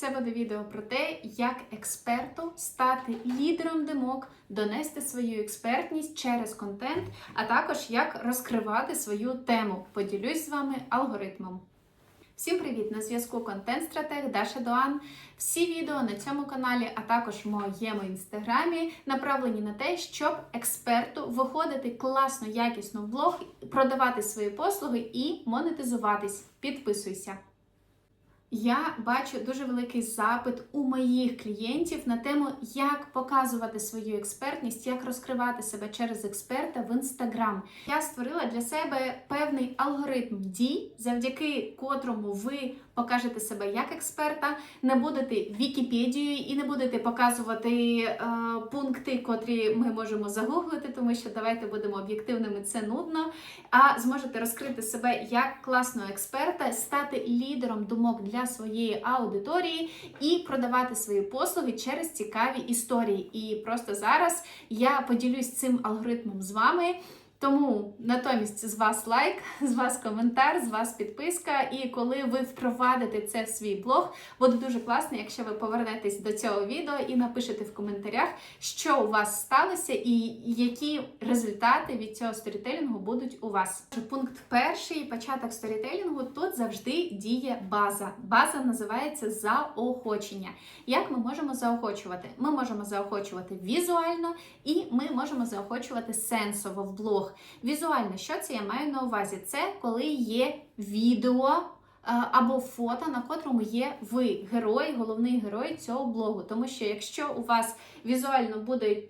Це буде відео про те, як експерту стати лідером демок, донести свою експертність через контент, а також як розкривати свою тему. Поділюсь з вами алгоритмом. Всім привіт! На зв'язку контент-стратег Даша Доан. Всі відео на цьому каналі, а також в моєму інстаграмі, направлені на те, щоб експерту виходити класно, якісно в блог, продавати свої послуги і монетизуватись. Підписуйся. Я бачу дуже великий запит у моїх клієнтів на тему, як показувати свою експертність, як розкривати себе через експерта в інстаграм. Я створила для себе певний алгоритм дій, завдяки котрому ви покажете себе як експерта, не будете Вікіпедією і не будете показувати е, пункти, котрі ми можемо загуглити, тому що давайте будемо об'єктивними, це нудно. А зможете розкрити себе як класного експерта, стати лідером думок для своєї аудиторії і продавати свої послуги через цікаві історії. І просто зараз я поділюсь цим алгоритмом з вами. Тому натомість з вас лайк, з вас коментар, з вас підписка. І коли ви впровадите це в свій блог, буде дуже класно, якщо ви повернетесь до цього відео і напишете в коментарях, що у вас сталося, і які результати від цього сторітелінгу будуть у вас. Пункт перший, початок сторітелінгу. Тут завжди діє база. База називається заохочення. Як ми можемо заохочувати? Ми можемо заохочувати візуально, і ми можемо заохочувати сенсово в блог. Візуально, що це я маю на увазі? Це коли є відео е, або фото, на котрому є ви, герой, головний герой цього блогу. Тому що якщо у вас візуально буде е,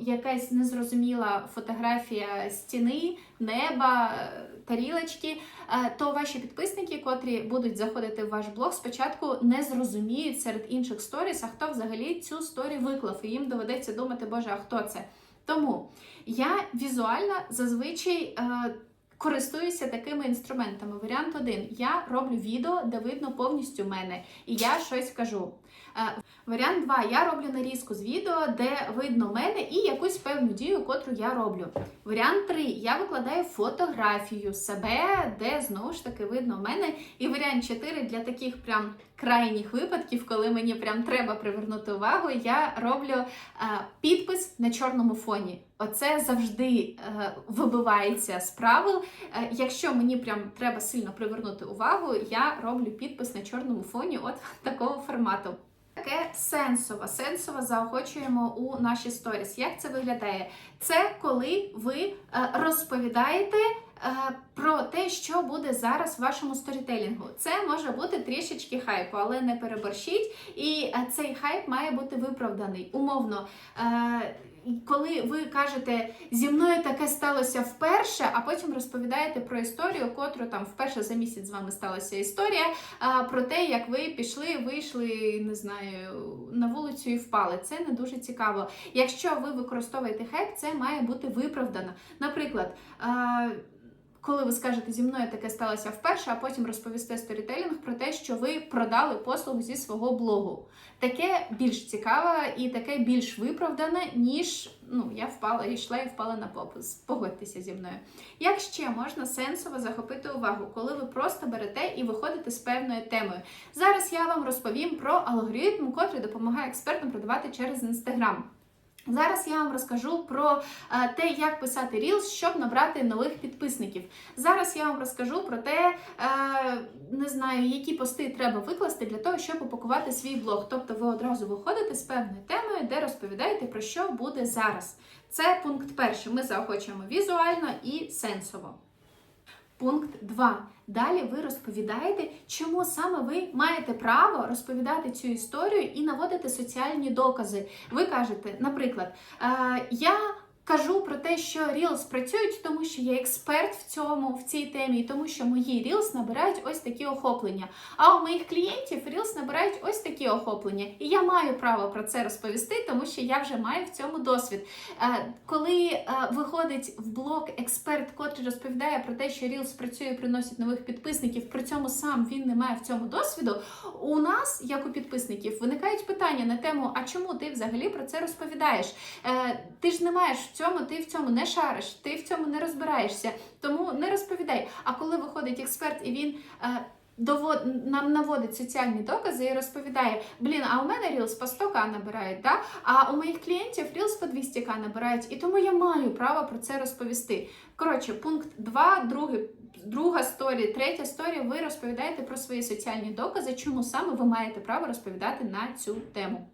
якась незрозуміла фотографія стіни, неба, е, тарілочки, е, то ваші підписники, котрі будуть заходити в ваш блог, спочатку не зрозуміють серед інших сторіс, а хто взагалі цю сторі виклав, і їм доведеться думати, боже, а хто це? Тому я візуально зазвичай е, користуюся такими інструментами. Варіант один: я роблю відео, де видно повністю мене, і я щось кажу. Е, варіант 2. Я роблю нарізку з відео, де видно мене і якусь певну дію, котру я роблю. Варіант 3. Я викладаю фотографію себе, де знову ж таки видно мене. І варіант 4 для таких прям крайніх випадків, коли мені прям треба привернути увагу, я роблю е, підпис на чорному фоні. Оце завжди е, вибивається з правил. Е, якщо мені прям треба сильно привернути увагу, я роблю підпис на чорному фоні от такого формату. Таке сенсово. Сенсово заохочуємо у наші сторіс. Як це виглядає? Це коли ви е, розповідаєте е, про те, що буде зараз в вашому сторітелінгу. Це може бути трішечки хайпу, але не переборщіть. І е, цей хайп має бути виправданий. Умовно. Коли ви кажете, зі мною таке сталося вперше, а потім розповідаєте про історію, котру там вперше за місяць з вами сталася історія, про те, як ви пішли, вийшли, не знаю, на вулицю і впали. Це не дуже цікаво. Якщо ви використовуєте хек, це має бути виправдано. Наприклад. Коли ви скажете зі мною таке сталося вперше, а потім розповісте сторітелінг про те, що ви продали послугу зі свого блогу. Таке більш цікаве і таке більш виправдане, ніж ну, я впала, йшла і впала на попис. Погодьтеся зі мною. Як ще можна сенсово захопити увагу, коли ви просто берете і виходите з певною темою? Зараз я вам розповім про алгоритм, котрий допомагає експертам продавати через інстаграм. Зараз я вам розкажу про е, те, як писати Reels, щоб набрати нових підписників. Зараз я вам розкажу про те, е, не знаю, які пости треба викласти для того, щоб упакувати свій блог. Тобто ви одразу виходите з певною темою, де розповідаєте про що буде зараз. Це пункт перший. Ми заохочуємо візуально і сенсово. Пункт 2. Далі ви розповідаєте, чому саме ви маєте право розповідати цю історію і наводити соціальні докази. Ви кажете, наприклад, «Е, я. Кажу про те, що Reels працюють, тому що я експерт в цьому, в цій темі, і тому що мої Reels набирають ось такі охоплення. А у моїх клієнтів Reels набирають ось такі охоплення. І я маю право про це розповісти, тому що я вже маю в цьому досвід. Е, коли е, виходить в блог експерт, котрий розповідає про те, що Reels працює, приносить нових підписників, при цьому сам він не має в цьому досвіду. У нас, як у підписників, виникають питання на тему: а чому ти взагалі про це розповідаєш? Е, ти ж не маєш в цьому, ти в цьому не шариш, ти в цьому не розбираєшся, тому не розповідай. А коли виходить експерт і він. Е, довод, нам наводить соціальні докази і розповідає: блін, а у мене Reels по 100к набирають, да? а у моїх клієнтів Reels по 200к набирають, і тому я маю право про це розповісти. Коротше, пункт 2, другий. Друга сторі, третя сторія, ви розповідаєте про свої соціальні докази, чому саме ви маєте право розповідати на цю тему.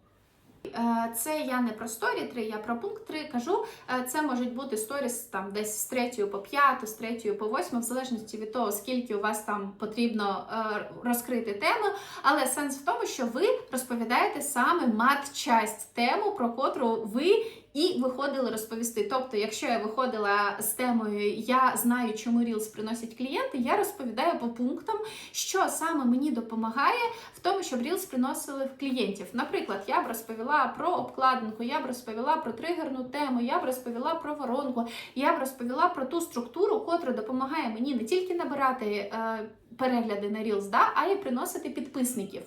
Е, Це я не про сторі 3, я про пункт 3 кажу. Е, Це можуть бути сторіс там десь з 3 по 5, з 3 по 8, в залежності від того, скільки у вас там потрібно е, розкрити тему. Але сенс в тому, що ви розповідаєте саме матчасть тему, про котру ви і виходили розповісти. Тобто, якщо я виходила з темою Я знаю, чому Reels приносять клієнти, я розповідаю по пунктам, що саме мені допомагає в тому, щоб Reels приносили в клієнтів. Наприклад, я б розповіла про обкладинку, я б розповіла про тригерну тему, я б розповіла про воронку, я б розповіла про ту структуру, котра допомагає мені не тільки набирати е, перегляди на Reels, да, а й приносити підписників.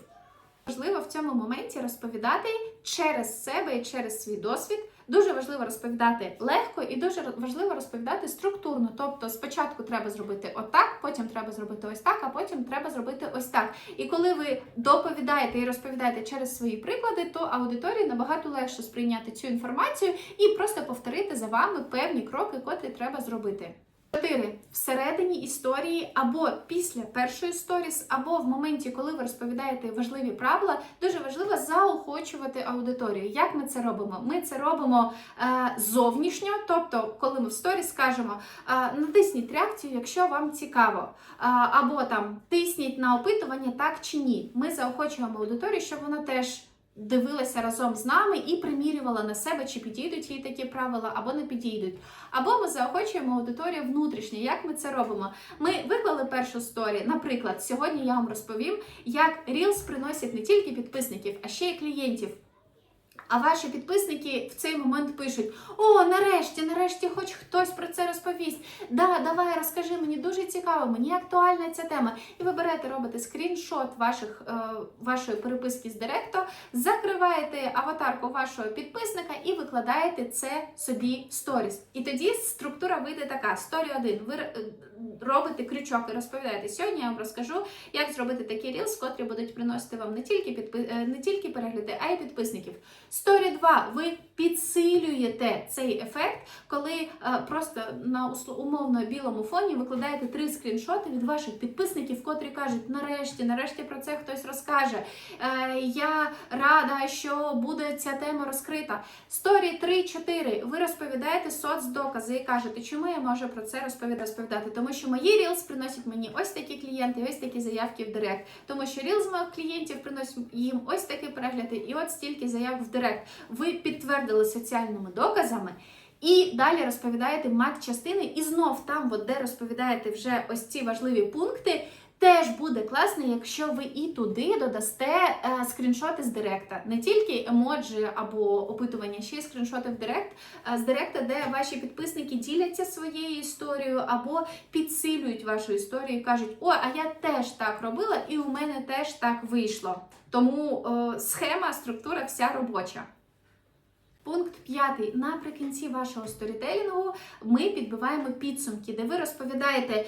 Важливо в цьому моменті розповідати через себе і через свій досвід. Дуже важливо розповідати легко і дуже важливо розповідати структурно. Тобто, спочатку треба зробити отак, потім треба зробити ось так, а потім треба зробити ось так. І коли ви доповідаєте і розповідаєте через свої приклади, то аудиторії набагато легше сприйняти цю інформацію і просто повторити за вами певні кроки, котрі треба зробити. 4. Всередині історії або після першої сторіс, або в моменті, коли ви розповідаєте важливі правила, дуже важливо заохочувати аудиторію. Як ми це робимо? Ми це робимо е, зовнішньо, тобто, коли ми в сторіс скажемо е, натисніть реакцію, якщо вам цікаво, е, або там тисніть на опитування так чи ні. Ми заохочуємо аудиторію, щоб вона теж. Дивилася разом з нами і примірювала на себе, чи підійдуть їй такі правила, або не підійдуть. Або ми заохочуємо аудиторію внутрішньо. Як ми це робимо? Ми виклали першу сторі. Наприклад, сьогодні я вам розповім, як Reels приносять не тільки підписників, а ще й клієнтів. А ваші підписники в цей момент пишуть: О, нарешті, нарешті, хоч хтось про це розповість. Да, давай розкажи, мені дуже цікаво, мені актуальна ця тема. І ви берете, робите скріншот ваших, е, вашої переписки з Директо, закриваєте аватарку вашого підписника і викладаєте це собі в сторіс. І тоді структура вийде така: сторі 1. Ви е, робите крючок і розповідаєте. Сьогодні я вам розкажу, як зробити такі рілс, котрі будуть приносити вам не тільки підпи... е, не тільки перегляди, а й підписників. Сторі 2. Ви підсилюєте цей ефект, коли е, просто на умовно білому фоні викладаєте три скріншоти від ваших підписників, котрі кажуть: нарешті, нарешті про це хтось розкаже. Е, я рада, що буде ця тема розкрита. Сторі 3-4. Ви розповідаєте соцдокази і кажете, чому я можу про це розповідати? Тому що мої Reels приносять мені ось такі клієнти, ось такі заявки в Директ. Тому що Reels моїх клієнтів приносять їм ось такі перегляди і от стільки заяв в Директ. Ви підтвердили соціальними доказами. І далі розповідаєте мат-частини, і знов там, от де розповідаєте вже ось ці важливі пункти, теж буде класно, якщо ви і туди додасте е, скріншоти з Директа. Не тільки емоджі або опитування, ще й скріншоти в Директ, з Директа, де ваші підписники діляться своєю історією або підсилюють вашу історію і кажуть: О, а я теж так робила, і у мене теж так вийшло. Тому е, схема, структура вся робоча. Пункт п'ятий. Наприкінці вашого сторітелінгу ми підбиваємо підсумки, де ви розповідаєте, е,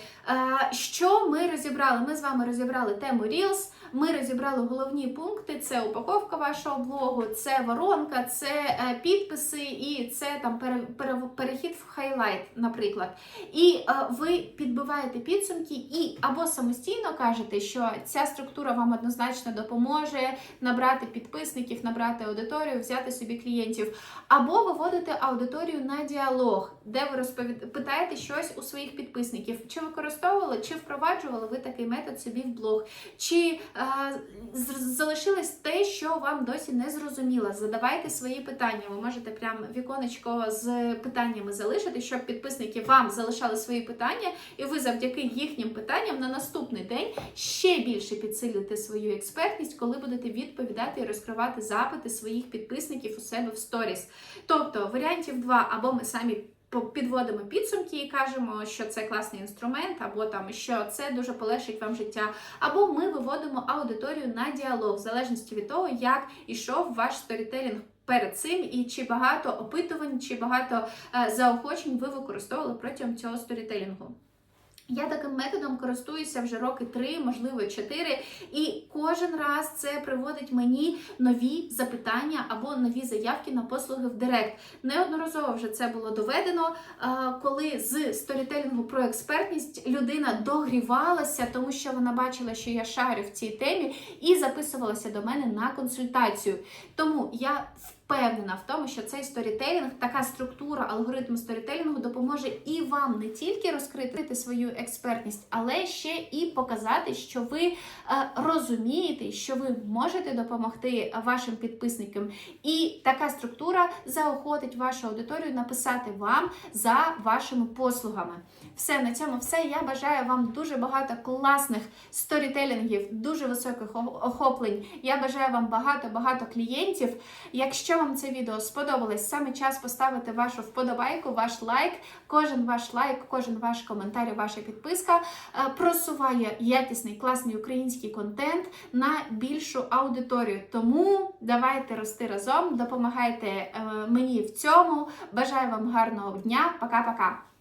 що ми розібрали. Ми з вами розібрали тему Reels, ми розібрали головні пункти: це упаковка вашого блогу, це воронка, це е, підписи і це там пере- пере- перехід в хайлайт, наприклад. І е, ви підбиваєте підсумки і або самостійно кажете, що ця структура вам однозначно допоможе набрати підписників, набрати аудиторію, взяти собі клієнтів. Або виводите аудиторію на діалог, де ви розповід... питаєте щось у своїх підписників, чи використовували, чи впроваджували ви такий метод собі в блог, чи е, залишилось те, що вам досі не зрозуміло. Задавайте свої питання. Ви можете прям віконечко з питаннями залишити, щоб підписники вам залишали свої питання, і ви завдяки їхнім питанням на наступний день ще більше підсилите свою експертність, коли будете відповідати і розкривати запити своїх підписників у себе в сторіс. Тобто варіантів два, або ми самі підводимо підсумки і кажемо, що це класний інструмент, або там що це дуже полегшить вам життя, або ми виводимо аудиторію на діалог, в залежності від того, як ішов ваш сторітелінг. Перед цим і чи багато опитувань, чи багато е, заохочень ви використовували протягом цього сторітелінгу. Я таким методом користуюся вже роки три, можливо, чотири, і кожен раз це приводить мені нові запитання або нові заявки на послуги в Директ. Неодноразово вже це було доведено, коли з сторітелінгу про експертність людина догрівалася, тому що вона бачила, що я шарю в цій темі, і записувалася до мене на консультацію. Тому я впевнена в тому, що цей сторітелінг, така структура, алгоритм сторітелінгу допоможе і вам не тільки розкрити свою експертність, але ще і показати, що ви е, розумієте, що ви можете допомогти вашим підписникам. І така структура заохотить вашу аудиторію написати вам за вашими послугами. Все на цьому все. Я бажаю вам дуже багато класних сторітелінгів, дуже високих охоплень. Я бажаю вам багато-багато клієнтів. Якщо вам це відео сподобалось, саме час поставити вашу вподобайку, ваш лайк. Кожен ваш лайк, кожен ваш коментар, ваша підписка е, просуває якісний класний український контент на більшу аудиторію. Тому давайте рости разом, допомагайте е, мені в цьому. Бажаю вам гарного дня. Пока-пока.